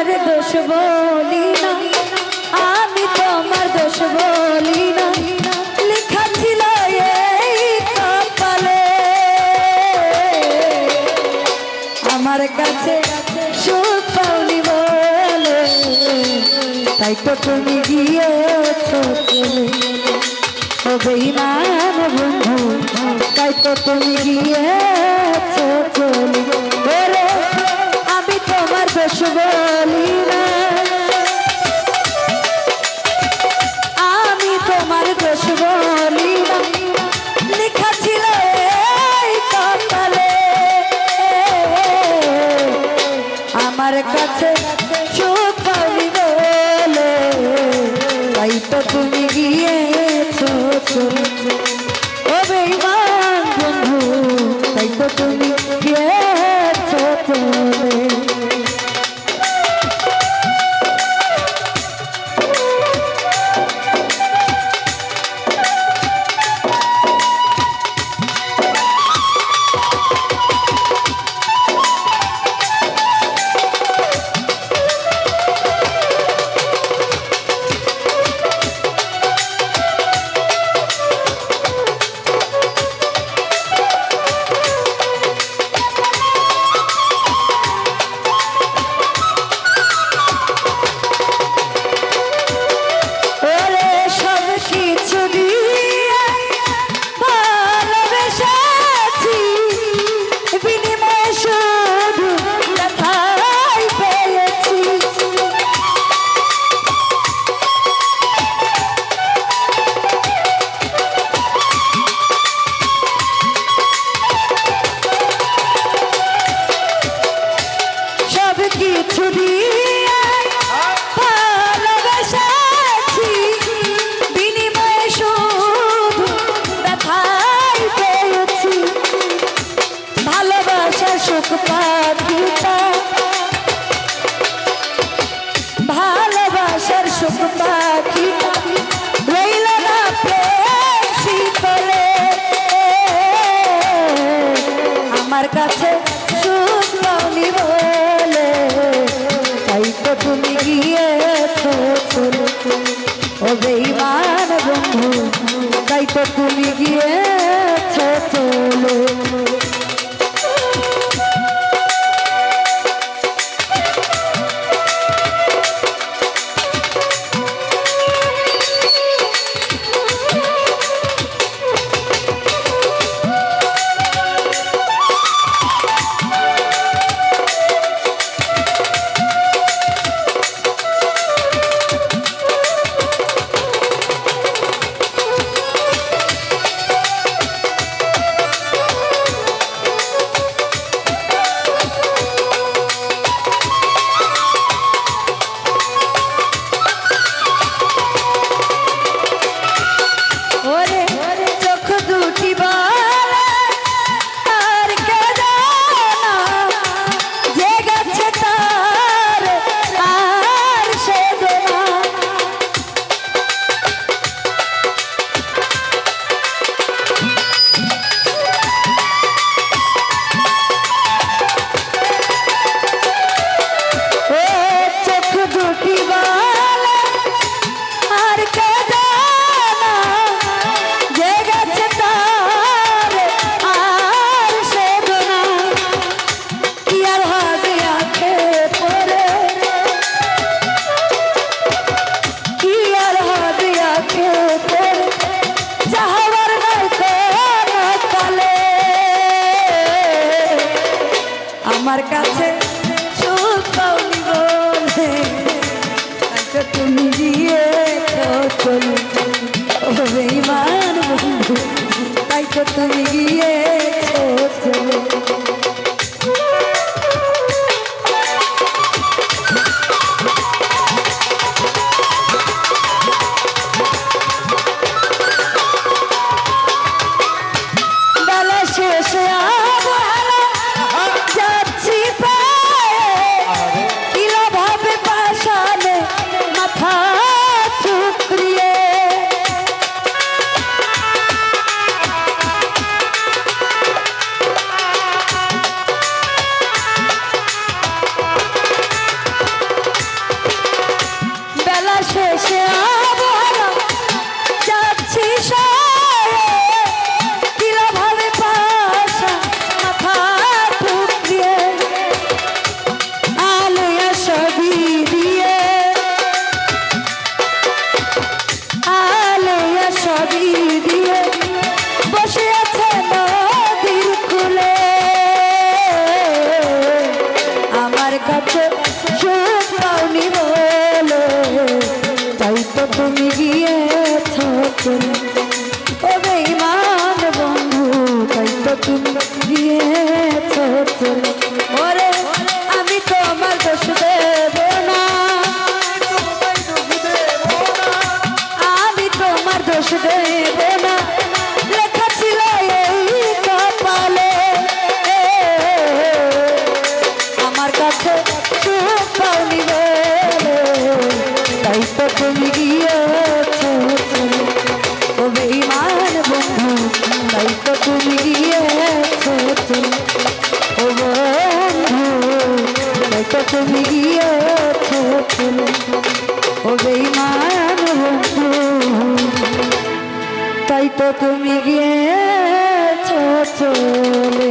তোমার দোষ বলি না। আমি তোমার দোষ বলি না। কাছে তাই তো তুমি গিয়েছো ও বন্ধু, তাই তো তুমি বলি না আমি তোমার দোষ বলি না লেখা ছিল কপালে। আমার কাছে সুখ বলে। তাই তো তুমি গিয়েছো আমার কাছে তুমি কাছে সুখ পাওনি বলে। তাই তো তুমি গিয়েছ চলে বেইমান বন্ধু তাই তো তুমি গিয়েছ চলে।